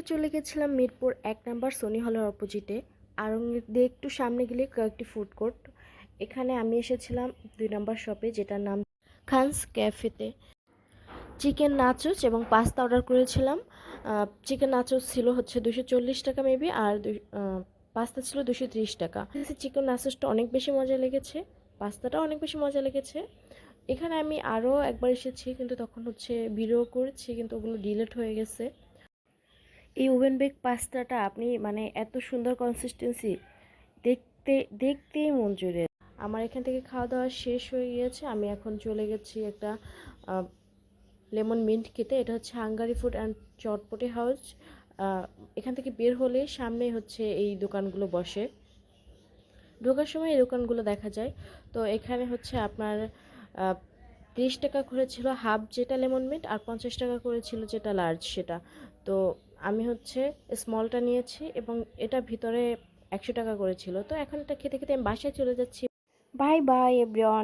খেতে চলে গেছিলাম মিরপুর এক নাম্বার সোনি হলের অপোজিটে। আরং দিয়ে একটু সামনে গেলে কয়েকটি ফুড কোর্ট এখানে আমি এসেছিলাম দুই নাম্বার শপে যেটার নাম খানস ক্যাফেতে। চিকেন নাচোস এবং পাস্তা অর্ডার করেছিলাম। চিকেন নাচোস ছিল হচ্ছে দুশো চল্লিশ টাকা মেবি আর পাস্তা ছিল দুশো ত্রিশ টাকা। চিকেন নাচোসটা অনেক বেশি মজা লেগেছে। পাস্তাটাও অনেক বেশি মজা লেগেছে। এখানে আমি আরও একবার এসেছি, কিন্তু তখন হচ্ছে ভিডিও করেছি, কিন্তু ওগুলো ডিলেট হয়ে গেছে। এই ওভেন বেক পাস্তাটা আপনি মানে এত সুন্দর কনসিস্টেন্সি দেখতে, দেখতেই মন জুড়ে। আমার এখান থেকে খাওয়া দাওয়া শেষ হয়ে গিয়েছে। আমি এখন চলে গেছি একটা লেমন মিন্ট খেতে। এটা হচ্ছে hungry food and Chatpati house এখান থেকে বের হলে সামনে হচ্ছে এই দোকানগুলো বসে। ঢোকার সময় এই দোকানগুলো দেখা যায়। তো এখানে হচ্ছে আপনার তিরিশ টাকা করে ছিল হাফ যেটা লেমন মিন্ট আর পঞ্চাশ টাকা করে ছিল যেটা লার্জ সেটা। তো আমি হচ্ছে স্মলটা নিয়েছি এবং এটা ভিতরে একশো টাকা করেছিল তো এখন এটা খেতে খেতে আমি বাসায় চলে যাচ্ছি। Bye bye everyone